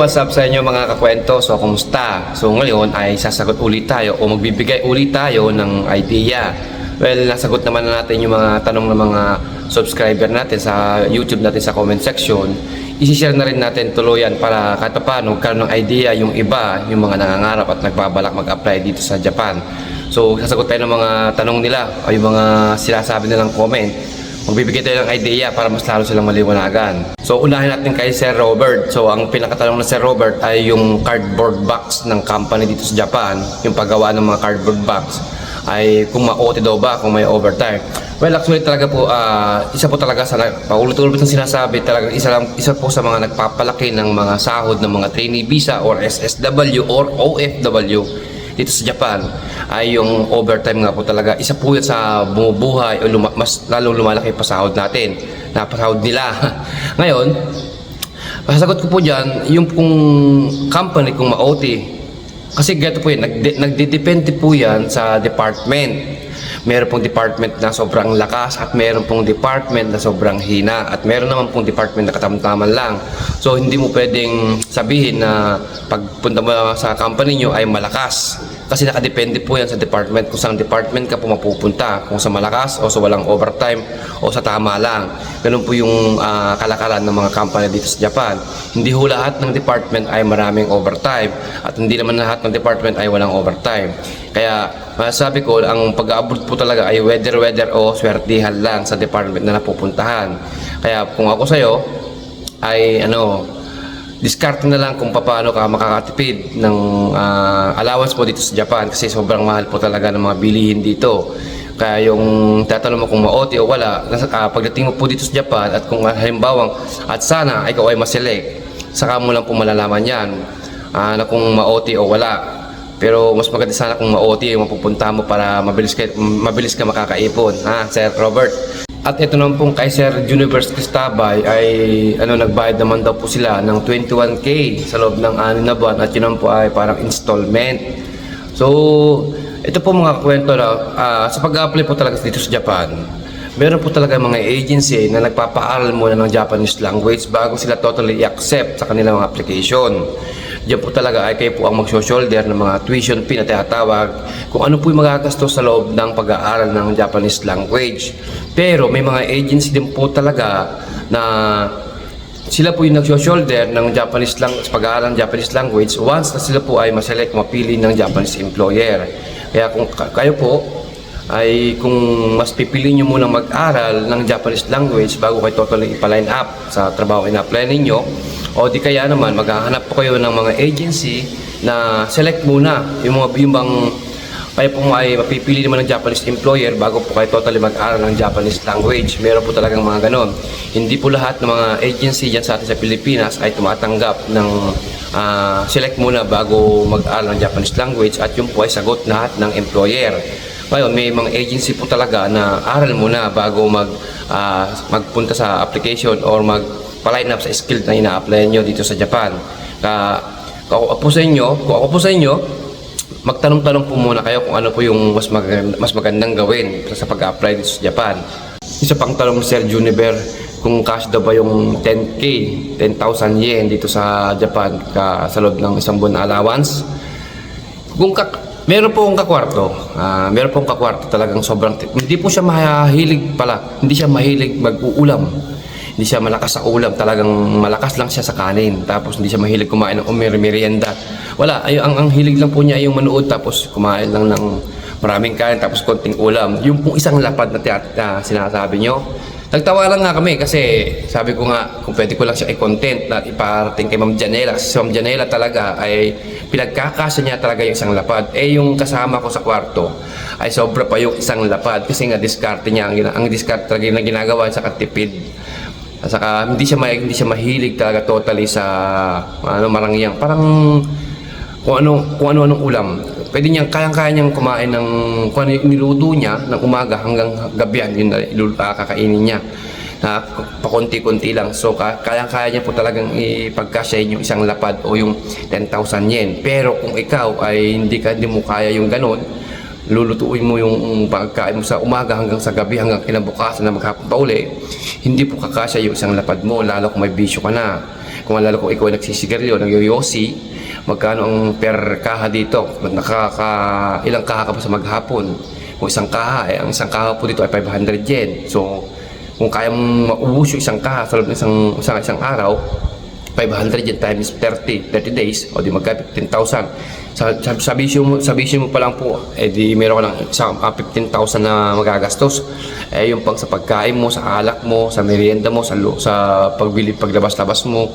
what's up sa inyo mga kakwento? So, kumusta? So, ngayon ay sasagot ulit tayo o magbibigay ulit tayo ng idea. Well, nasagot naman na natin yung mga tanong ng mga subscriber natin sa YouTube natin sa comment section. Isishare na rin natin tuluyan para kahit pa paano magkaroon ng idea yung iba, yung mga nangangarap at nagbabalak mag-apply dito sa Japan. So, sasagot tayo ng mga tanong nila o yung mga sinasabi nilang comment magbibigay tayo ng idea para mas lalo silang maliwanagan. So, unahin natin kay Sir Robert. So, ang pinakatanong na Sir Robert ay yung cardboard box ng company dito sa Japan. Yung paggawa ng mga cardboard box ay kung ma-OT daw ba, kung may overtime. Well, actually talaga po, ah, isa po talaga sa, paulit-ulit ng sinasabi, talaga isa, lang, isa po sa mga nagpapalaki ng mga sahod ng mga trainee visa or SSW or OFW dito sa Japan ay yung overtime nga po talaga. Isa po yan sa bumubuhay o luma- mas lalong lumalaki pa sahod natin. Napasahod nila. Ngayon, masasagot ko po dyan, yung kung company kung ma-OT, kasi gato po yun, nagde- nagdidepende po yan sa department. Meron pong department na sobrang lakas at meron pong department na sobrang hina at meron naman pong department na katamtaman lang. So hindi mo pwedeng sabihin na pagpunta mo sa company nyo ay malakas. Kasi nakadepende po yan sa department kung saan department ka po mapupunta. Kung sa malakas o sa walang overtime o sa tama lang. Ganun po yung ah, kalakalan ng mga company dito sa Japan. Hindi ho lahat ng department ay maraming overtime at hindi naman lahat ng department ay walang overtime. Kaya masasabi ko, ang pag-aabot po talaga ay weather-weather o swertihan lang sa department na napupuntahan. Kaya kung ako sa'yo, ay ano, diskarte na lang kung paano ka makakatipid ng ah, allowance mo dito sa Japan kasi sobrang mahal po talaga ng mga bilihin dito. Kaya yung tatanong mo kung ma-OT o wala, ah, pagdating mo po dito sa Japan at kung halimbawang at sana ikaw ay maselect, saka mo lang po malalaman yan ah, na kung ma-OT o wala. Pero mas maganda sana kung ma-OT yung mapupunta mo para mabilis ka, mabilis ka makakaipon. Ha, Sir Robert? At ito naman pong kay Sir Universe Cristabay ay ano nagbayad naman daw po sila ng 21k sa loob ng anim na buwan at yun po ay parang installment. So, ito po mga kwento na ah, sa pag-apply po talaga dito sa Japan, meron po talaga mga agency na nagpapaaral muna ng Japanese language bago sila totally accept sa kanilang mga application. Diyan po talaga ay kayo po ang mag-shoulder ng mga tuition fee na tinatawag kung ano po yung magagastos sa loob ng pag-aaral ng Japanese language. Pero may mga agency din po talaga na sila po yung nag-shoulder ng Japanese lang pag-aaral ng Japanese language once na sila po ay maselect mapili ng Japanese employer. Kaya kung ka- kayo po ay kung mas pipili nyo munang mag-aral ng Japanese language bago kayo totally ipa-line up sa trabaho ina-apply ninyo o di kaya naman maghahanap po kayo ng mga agency na select muna yung mga yung bang kayo po ay mapipili naman ng Japanese employer bago po kayo totally mag-aral ng Japanese language. Meron po talagang mga ganon. Hindi po lahat ng mga agency dyan sa atin sa Pilipinas ay tumatanggap ng ah, select muna bago mag-aral ng Japanese language at yun po ay sagot lahat ng employer. Ngayon, may mga agency po talaga na aral muna bago mag, ah, magpunta sa application or mag line up sa skill na ina-apply nyo dito sa Japan. Ka, kung ako po sa inyo, kung ako po sa inyo, magtanong-tanong po muna kayo kung ano po yung mas, maganda, mas magandang gawin sa pag-apply dito sa Japan. Isa pang tanong Sir Juniper, kung cash daw ba yung 10K, 10,000 yen dito sa Japan ka, sa loob ng isang buwan na allowance. Kung ka, meron po akong kakwarto, ah, meron po akong kakwarto talagang sobrang, hindi po siya mahilig pala, hindi siya mahilig mag-uulam. Hindi siya malakas sa ulam, talagang malakas lang siya sa kanin. Tapos hindi siya mahilig kumain ng umir merienda. Wala, ay, ang, ang hilig lang po niya ay yung manood tapos kumain lang ng maraming kain tapos konting ulam. Yung pong isang lapad na, tiyat, na sinasabi nyo. Nagtawa lang nga kami kasi sabi ko nga kung pwede ko lang siya i-content na iparating kay Ma'am Janela. Si Ma'am Janela talaga ay pinagkakasya niya talaga yung isang lapad. Eh yung kasama ko sa kwarto ay sobra pa yung isang lapad kasi nga diskarte niya. Ang, ang diskarte talaga na ginagawa sa katipid. At saka hindi siya ma- hindi siya mahilig talaga totally sa ano marangyang parang kung ano kung ano anong ulam. Pwede niyang kayang-kaya niyang kumain ng kung ano niluto niya ng umaga hanggang gabihan yun na ah, kakainin niya. Na pakonti-konti lang. So ka- kayang-kaya niya po talagang ipagkasya yung isang lapad o yung 10,000 yen. Pero kung ikaw ay hindi ka hindi mo kaya yung ganon, lulutuin mo yung pagkain mo sa umaga hanggang sa gabi hanggang kinabukasan na maghapon pa uli, hindi po kakasya yung isang lapad mo, lalo kung may bisyo ka na. kung lalo kung ikaw ay nagsisigarilyo, nagyoyosi, magkano ang per kaha dito? Nakaka, ilang kaha ka pa sa maghapon? Kung isang kaha, eh, ang isang kaha po dito ay 500 yen. So, kung kaya mong maubos yung isang kaha sa loob ng isang, isang, isang araw, 500 yen times 30, 30 days, o di magka 15,000. Sa, sa, sa mo, sa mo pa lang po, eh di meron ka ng isang, ah, 15,000 na magagastos. Eh yung pang sa pagkain mo, sa alak mo, sa merienda mo, sa, sa pagbili, paglabas-labas mo.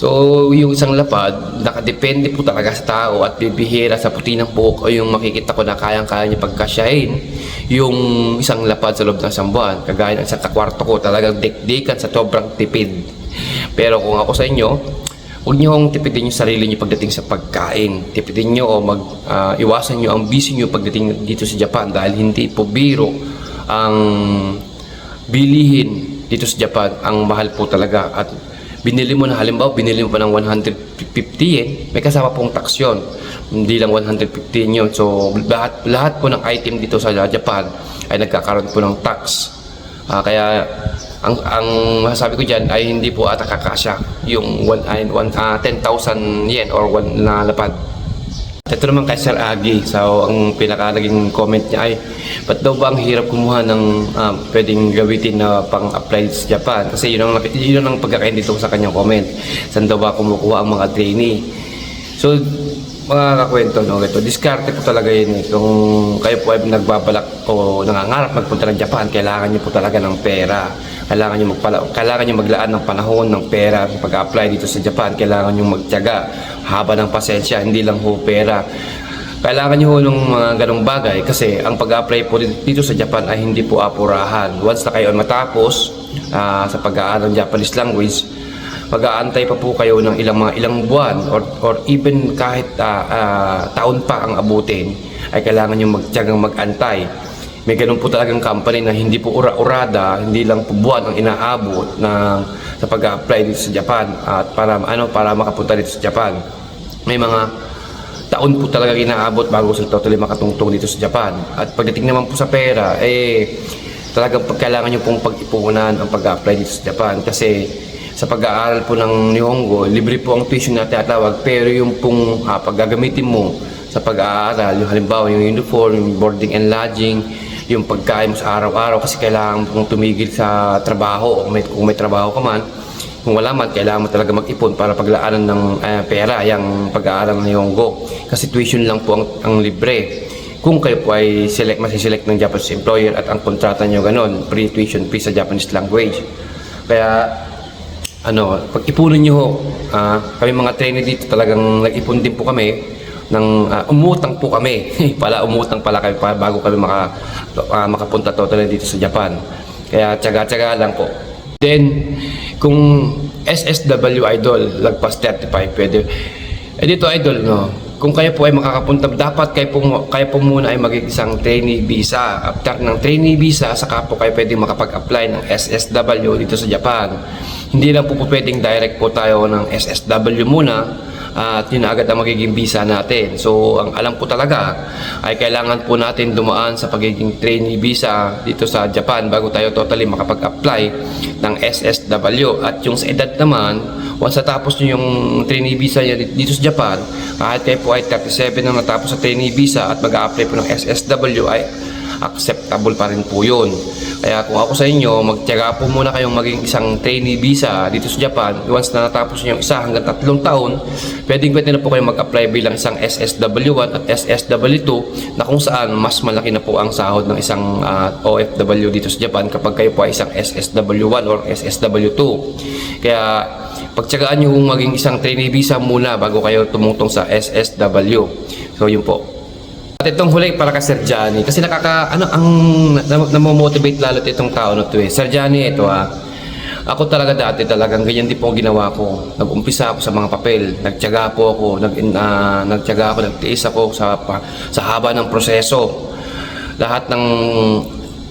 So, yung isang lapad, nakadepende po talaga sa tao at bibihira sa puti ng buhok o yung makikita ko na kayang-kaya niya pagkasyahin yung isang lapad sa loob ng isang buwan. Kagaya ng isang kakwarto ko, talagang dikdikan sa sobrang tipid. Pero kung ako sa inyo, huwag niyo hong tipidin yung sarili niyo pagdating sa pagkain. Tipidin niyo o mag, ah, iwasan niyo ang busy niyo pagdating dito sa Japan dahil hindi po biro ang bilihin dito sa Japan. Ang mahal po talaga at binili mo na halimbawa binili mo pa ng 150 yen may kasama pong tax yun. Hindi lang 150 yen yun so lahat, lahat po ng item dito sa Japan ay nagkakaroon po ng tax. Ah, kaya ang ang masasabi ko diyan ay hindi po ata kakasya yung one, ay, one, ah, 10,000 yen or one na lapad ito naman kay Sir Agi. So, ang pinaka naging comment niya ay, ba't daw ba ang hirap kumuha ng um, pwedeng gawitin na pang-apply sa Japan? Kasi yun ang, yun ang pagkakain dito sa kanyang comment. Saan daw ba kumukuha ang mga trainee? So, mga kakwento, no, ito, diskarte po talaga yun. Eh. Kung kayo po ay nagbabalak o nangangarap magpunta ng Japan, kailangan niyo po talaga ng pera. Kailangan niyo magpala, kailangan niyo maglaan ng panahon ng pera pag-apply dito sa Japan. Kailangan niyo magtiyaga, haba ng pasensya, hindi lang ho pera. Kailangan niyo ho ng mga ganong bagay kasi ang pag-apply po dito, sa Japan ay hindi po apurahan. Once na kayo ay matapos ah, sa pag-aaral ng Japanese language, mag-aantay pa po kayo ng ilang mga ilang buwan or, or even kahit ah, ah, taon pa ang abutin ay kailangan nyo magtiyagang mag-antay. May ganun po talagang company na hindi po ura-urada, hindi lang po buwan ang inaabot ng sa pag-apply dito sa Japan at para ano para makapunta dito sa Japan. May mga taon po talaga inaabot bago sila totally makatungtong dito sa Japan. At pagdating naman po sa pera, eh talagang kailangan nyo pong pag-ipunan ang pag-apply dito sa Japan kasi sa pag-aaral po ng Nihongo, libre po ang tuition na tinatawag pero yung pong ah, paggagamitin mo sa pag-aaral, yung halimbawa yung uniform, boarding and lodging, yung pagkain mo sa araw-araw kasi kailangan mong tumigil sa trabaho o may, kung may trabaho ka man kung wala man, kailangan mo talaga mag-ipon para paglaanan ng eh, pera, yung pag-aaral ng Yonggo. Kasi tuition lang po ang, ang libre. Kung kayo po ay select, masiselect ng Japanese employer at ang kontrata nyo ganon, free tuition fee sa Japanese language. Kaya, ano, pag-ipunin nyo ho, ah, kami mga trainer dito talagang nag-ipon din po kami ng ah, umutang po kami. pala umutang pala kami pa, bago kami maka, ah, makapunta totally dito sa Japan. Kaya tsaga-tsaga lang po. Then, kung SSW Idol, lagpas 35, pwede. Eh dito Idol, no? Kung kayo po ay makakapunta, dapat kayo po, kayo po muna ay maging isang trainee visa. After ng trainee visa, saka po kayo pwede makapag-apply ng SSW dito sa Japan. Hindi lang po po pwedeng direct po tayo ng SSW muna at yun agad ang magiging visa natin. So, ang alam po talaga ay kailangan po natin dumaan sa pagiging trainee visa dito sa Japan bago tayo totally makapag-apply ng SSW. At yung sa edad naman, once natapos nyo yung trainee visa niya dito sa Japan, kahit kayo po ay 37 na natapos sa trainee visa at mag-apply po ng SSW ay acceptable pa rin po yun. Kaya kung ako sa inyo, magtiyaga po muna kayong maging isang trainee visa dito sa Japan. Once na natapos nyo yung isa hanggang tatlong taon, pwedeng pwede na po kayong mag-apply bilang isang SSW1 at SSW2 na kung saan mas malaki na po ang sahod ng isang ah, OFW dito sa Japan kapag kayo po ay isang SSW1 or SSW2. Kaya pagtiyagaan nyo maging isang trainee visa muna bago kayo tumungtong sa SSW. So yun po. At itong huli para kay Sir Johnny. Kasi nakaka, ano, ang nam- namomotivate lalo itong tao na to eh. Sir Johnny, ito ah. Ako talaga dati talagang ganyan din po ang ginawa ko. Nag-umpisa ako sa mga papel. Nagtiyaga po ako. Nag, ah, nagtiyaga ako. Nagtiis ako sa, pa- sa haba ng proseso. Lahat ng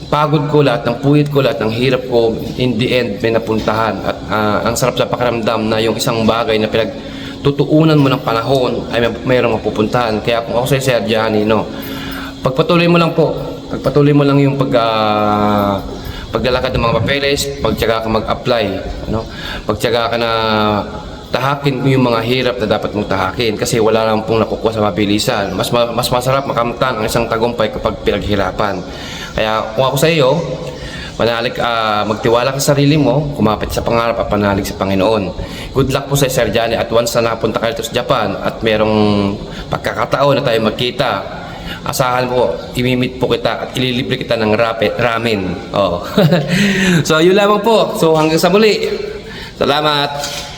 pagod ko, lahat ng puwit ko, lahat ng hirap ko, in the end, may napuntahan. At ah, ang sarap sa pakiramdam na yung isang bagay na pinag tutuunan mo ng panahon ay may, mayroong mapupuntahan. Kaya kung ako sa Sir Gianni, no, pagpatuloy mo lang po, pagpatuloy mo lang yung pag, ah, paglalakad ng mga papeles, pagtyaga ka mag-apply, ano, pagtyaga ka na tahakin mo yung mga hirap na dapat mong tahakin kasi wala lang pong nakukuha sa mabilisan. Mas ma- mas masarap makamtan ang isang tagumpay kapag pinaghirapan. Kaya kung ako sa iyo, Manalig, ah, magtiwala ka sa sarili mo, kumapit sa pangarap at panalig sa Panginoon. Good luck po sa Sir Johnny at once na napunta kayo sa Japan at merong pagkakataon na tayo magkita, asahan po, imimit po kita at ililibre kita ng rape, ramen. Oh. so, yun lamang po. So, hanggang sa muli. Salamat.